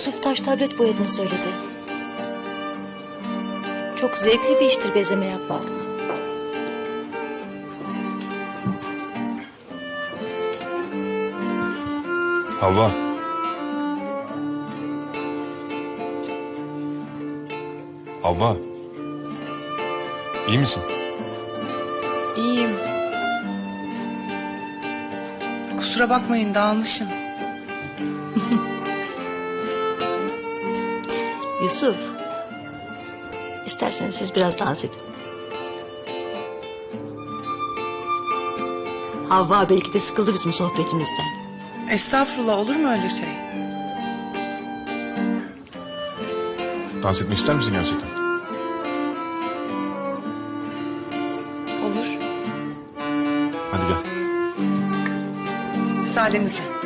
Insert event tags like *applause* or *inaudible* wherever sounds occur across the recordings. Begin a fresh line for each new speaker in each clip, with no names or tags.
Yusuf taş tablet boyadığını söyledi. Çok zevkli bir iştir bezeme yapmak.
Havva. Havva. İyi misin?
İyiyim. Kusura bakmayın dağılmışım.
Yusuf. İsterseniz siz biraz dans edin. Havva belki de sıkıldı bizim sohbetimizden.
Estağfurullah olur mu öyle şey?
Dans etmek ister misin gerçekten?
Olur.
Hadi gel.
Müsaadenizle.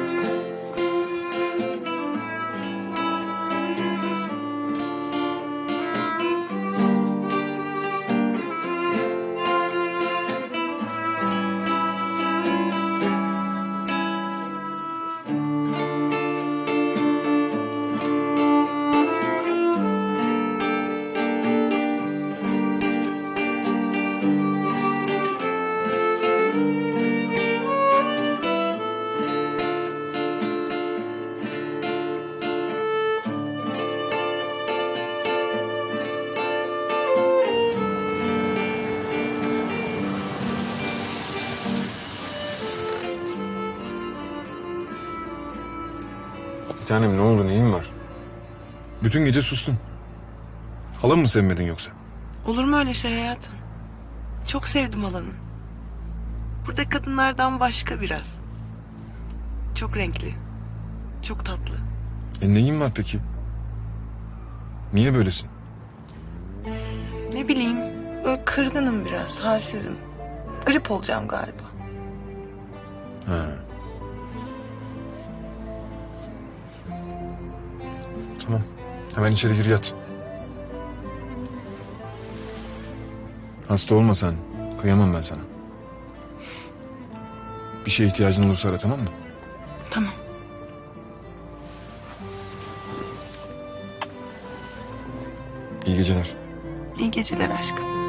Tanem ne oldu neyin var? Bütün gece sustun. Halamı mı sevmedin yoksa?
Olur mu öyle şey hayatım? Çok sevdim alanı. Burada kadınlardan başka biraz. Çok renkli. Çok tatlı.
E neyin var peki? Niye böylesin?
Ne bileyim, böyle kırgınım biraz, halsizim. Grip olacağım galiba.
Ha. Hemen içeri gir yat. Hasta olma sen. Kıyamam ben sana. Bir şeye ihtiyacın olursa ara tamam mı?
Tamam.
İyi geceler.
İyi geceler aşkım.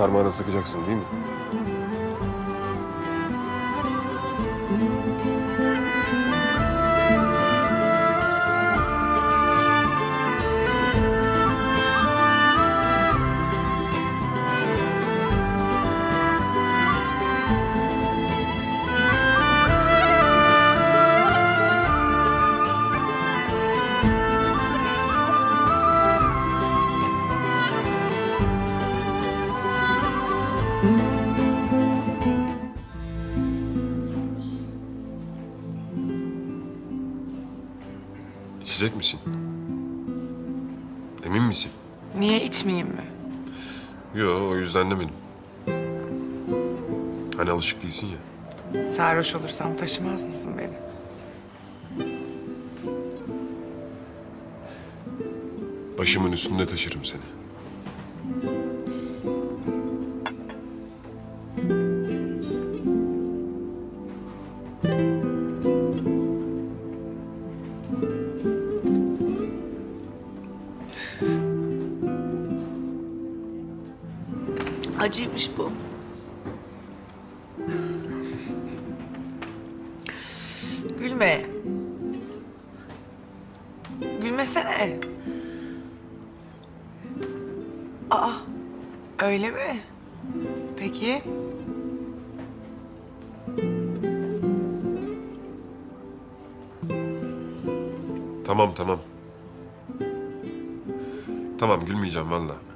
Parmağına takacaksın değil mi? İçecek misin? Emin misin?
Niye içmeyeyim mi?
Yo o yüzden demedim. Hani alışık değilsin ya.
Sarhoş olursam taşımaz mısın beni?
Başımın üstünde taşırım seni.
Öyle mi? Peki.
Tamam tamam. Tamam gülmeyeceğim valla.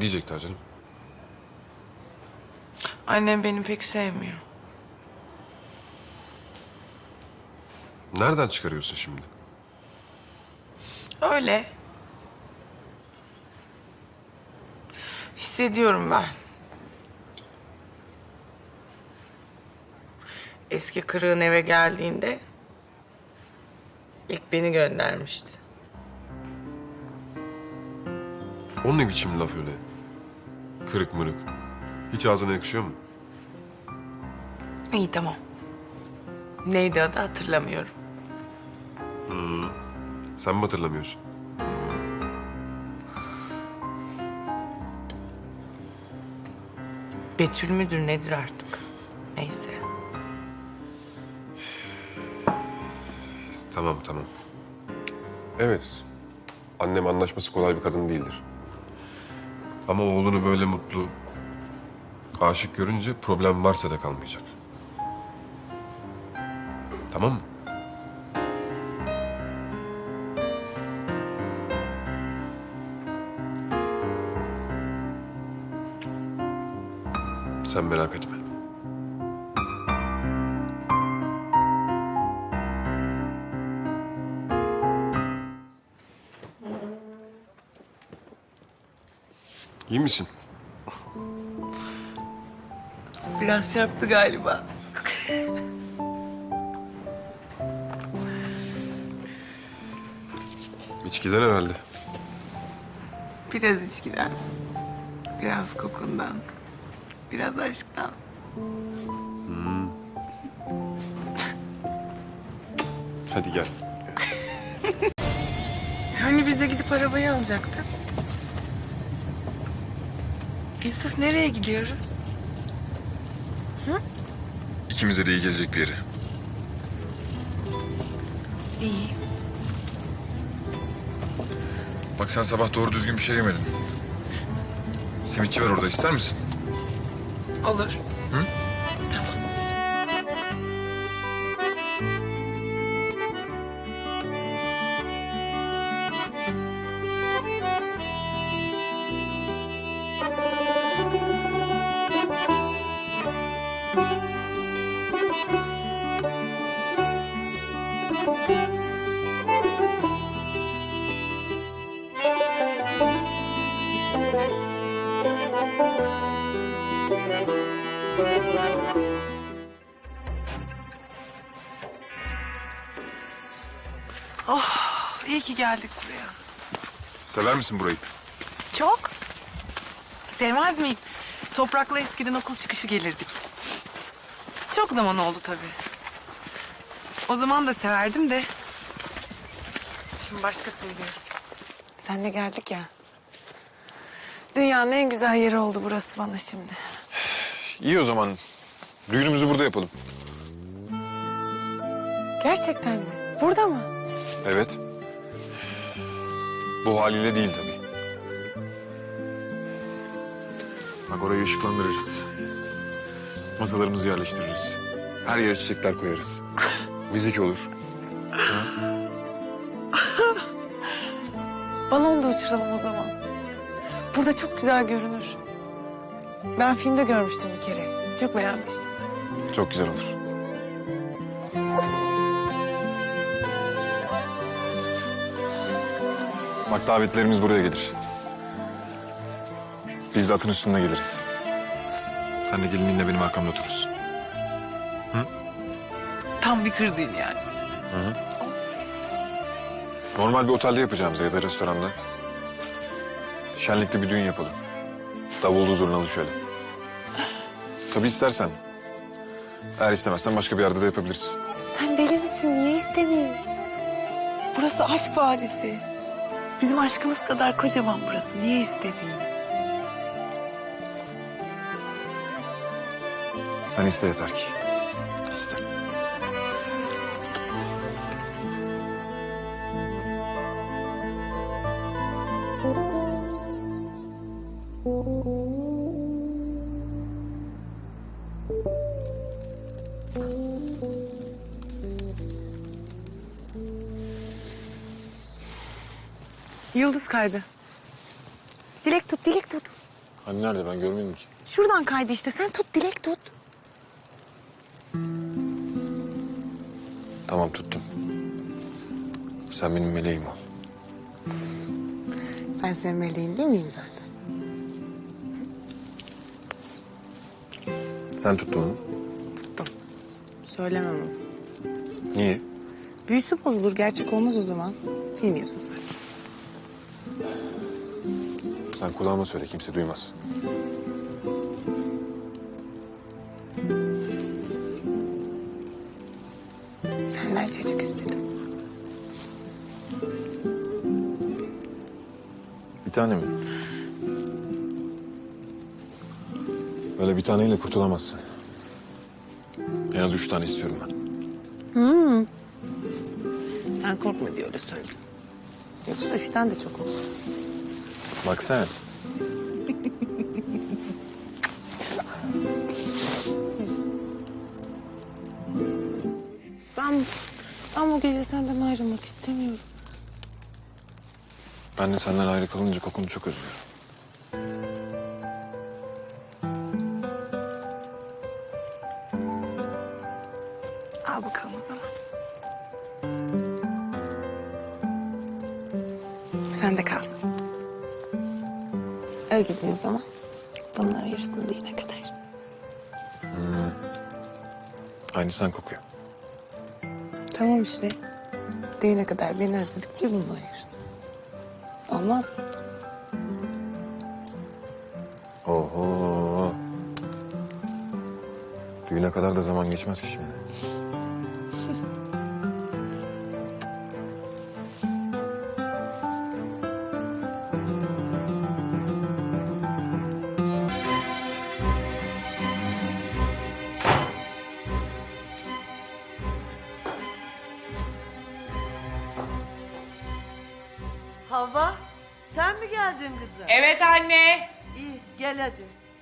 Ne
diyecekler canım?
Annem beni pek sevmiyor.
Nereden çıkarıyorsun şimdi?
Öyle. Hissediyorum ben. Eski kırığın eve geldiğinde ilk beni göndermişti.
O ne biçim laf öyle? Kırık mırık. Hiç ağzına yakışıyor mu?
İyi tamam. Neydi adı hatırlamıyorum.
Sen mi hatırlamıyorsun?
Betül müdür nedir artık? Neyse.
Tamam tamam. Evet. Annem anlaşması kolay bir kadın değildir. Ama oğlunu böyle mutlu, aşık görünce problem varsa da kalmayacak. Tamam mı? Sen merak etme. İyi misin?
Biraz çarptı galiba.
İçkiden herhalde.
Biraz içkiden. Biraz kokundan. Biraz aşktan.
Hadi gel.
Hani bize gidip arabayı alacaktık? Yusuf nereye gidiyoruz?
İkimize de iyi gelecek bir yere.
İyi.
Bak sen sabah doğru düzgün bir şey yemedin. Simitçi var orada ister misin?
Olur. Ki geldik buraya.
Sever misin burayı?
Çok. Sevmez miyim? Toprakla eskiden okul çıkışı gelirdik. Çok zaman oldu tabii. O zaman da severdim de. Şimdi başka seviyorum. Senle geldik ya. Dünyanın en güzel yeri oldu burası bana şimdi.
İyi o zaman. Düğünümüzü burada yapalım.
Gerçekten mi? Burada mı?
Evet. Bu haliyle değil tabii. Bak orayı ışıklandırırız. Masalarımızı yerleştiririz. Her yere çiçekler koyarız. Müzik olur.
Balon da uçuralım o zaman. Burada çok güzel görünür. Ben filmde görmüştüm bir kere. Çok beğenmiştim.
Çok güzel olur. Bak davetlerimiz buraya gelir. Biz de atın üstünde geliriz. Sen de gelininle benim arkamda oturursun.
Tam bir kır düğünü yani.
Normal bir otelde yapacağımıza ya da restoranda. Şenlikli bir düğün yapalım. Davullu zurnalı şöyle. Tabii istersen. Eğer istemezsen başka bir yerde de yapabiliriz.
Sen deli misin? Niye istemeyeyim? Burası aşk vadisi. Bizim aşkımız kadar kocaman burası. Niye istemeyeyim?
Sen iste yeter ki.
Yıldız kaydı. Dilek tut, dilek tut.
Hani nerede ben görmedim ki.
Şuradan kaydı işte. Sen tut, dilek tut.
Tamam tuttum. Sen benim meleğim ol.
Ben senin meleğin değil miyim zaten?
Sen tuttun mu?
Tuttum. Söylemem onu.
Niye?
Büyüsü bozulur, gerçek olmaz o zaman. Bilmiyorsun sen.
Sen kulağıma söyle kimse duymaz.
Senden çocuk istedim.
Bir tane mi? Böyle bir taneyle kurtulamazsın. En az üç tane istiyorum ben.
Sen korkma diye öyle söyledim. Yoksa üçten de çok olsun.
Bak sen.
Ben, ben bu gece senden ayrılmak istemiyorum.
Ben de senden ayrı kalınca kokunu çok özlüyorum.
İşte. Düğüne kadar beni özledikçe bunu ayırırsın. Olmaz mı?
Oho. Düğüne kadar da zaman geçmez ki *laughs*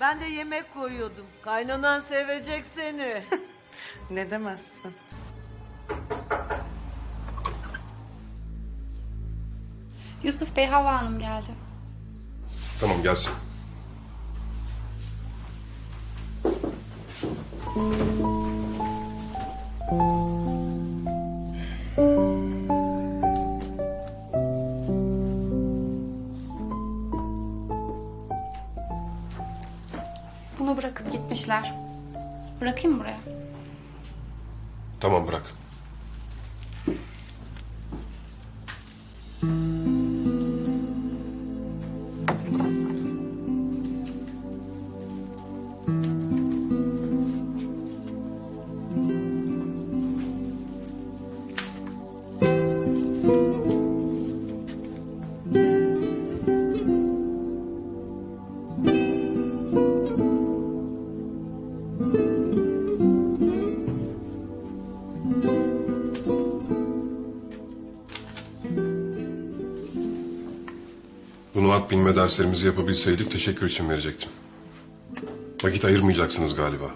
Ben de yemek koyuyordum. Kaynanan sevecek seni. *laughs*
Ne demezsin.
Yusuf Bey, Hava Hanım geldi.
Tamam gelsin.
Gitmişler. Bırakayım mı buraya?
Tamam bırak. Derslerimizi yapabilseydik teşekkür için verecektim. Vakit ayırmayacaksınız galiba.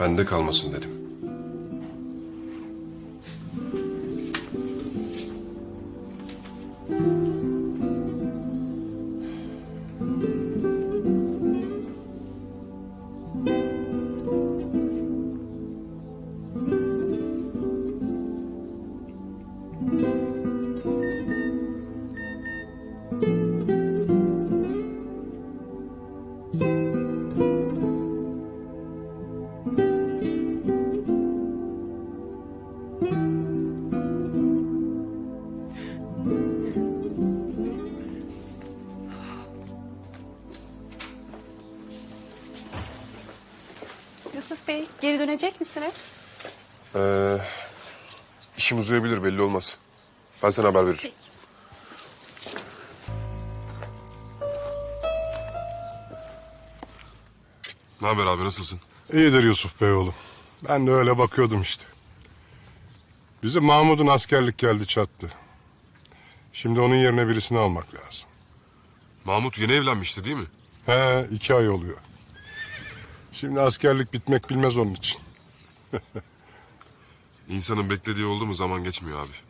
Bende kalmasın dedim.
Yusuf Bey, geri dönecek misiniz?
Ee, işim uzayabilir belli olmaz. Ben sana haber veririm.
Peki.
Ne haber abi nasılsın?
İyidir Yusuf Bey oğlum. Ben de öyle bakıyordum işte. Bizim Mahmut'un askerlik geldi çattı. Şimdi onun yerine birisini almak lazım.
Mahmut yeni evlenmişti değil mi?
He iki ay oluyor. Şimdi askerlik bitmek bilmez onun için. *laughs*
İnsanın beklediği oldu mu zaman geçmiyor abi.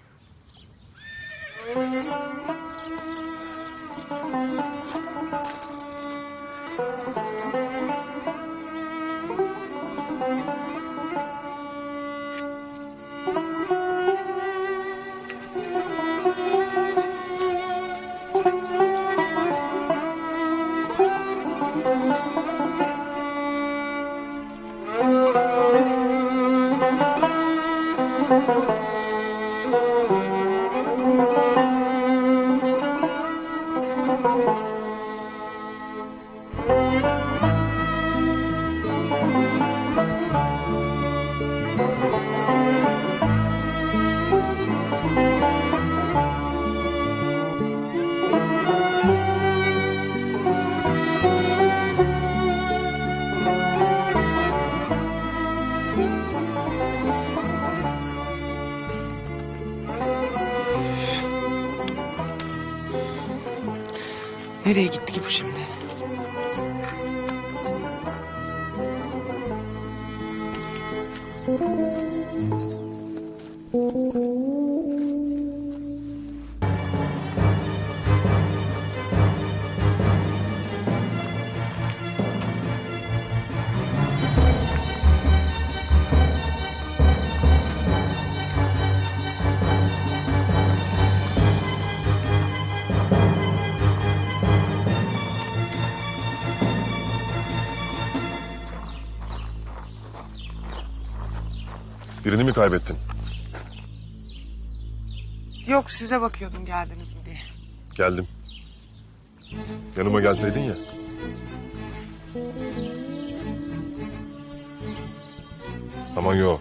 Gitti ki bu şimdi?
Birini mi kaybettin?
Yok size bakıyordum geldiniz mi diye.
Geldim. Yanıma gelseydin ya. Aman yok.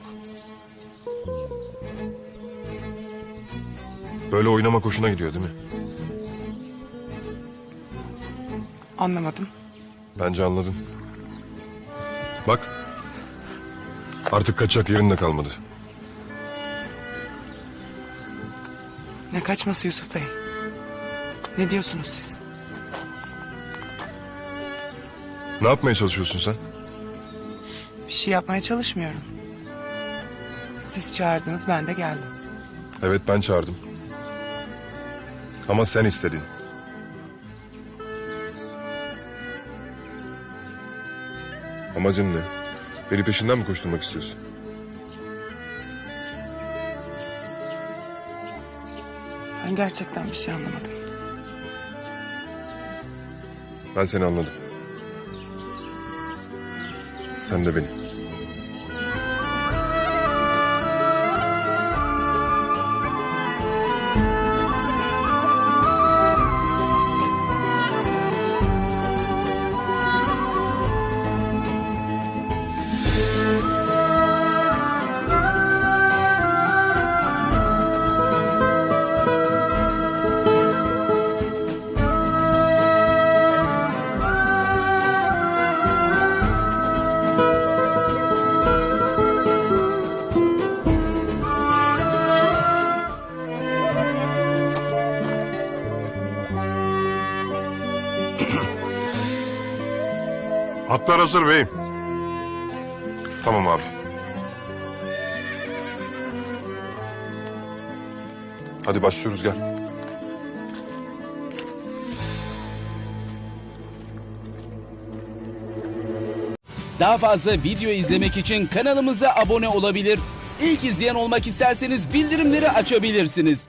Böyle oynamak hoşuna gidiyor değil mi?
Anlamadım.
Bence anladın. Bak. Artık kaçacak yerin de kalmadı.
Ne kaçması Yusuf Bey? Ne diyorsunuz siz?
Ne yapmaya çalışıyorsun sen?
Bir şey yapmaya çalışmıyorum. Siz çağırdınız ben de geldim.
Evet ben çağırdım. Ama sen istedin. Amacın ne? Beni peşinden mi koşturmak istiyorsun?
Ben gerçekten bir şey anlamadım.
Ben seni anladım. Sen de beni.
Atlar hazır beyim.
Tamam abi. Hadi başlıyoruz gel.
Daha fazla video izlemek için kanalımıza abone olabilir. İlk izleyen olmak isterseniz bildirimleri açabilirsiniz.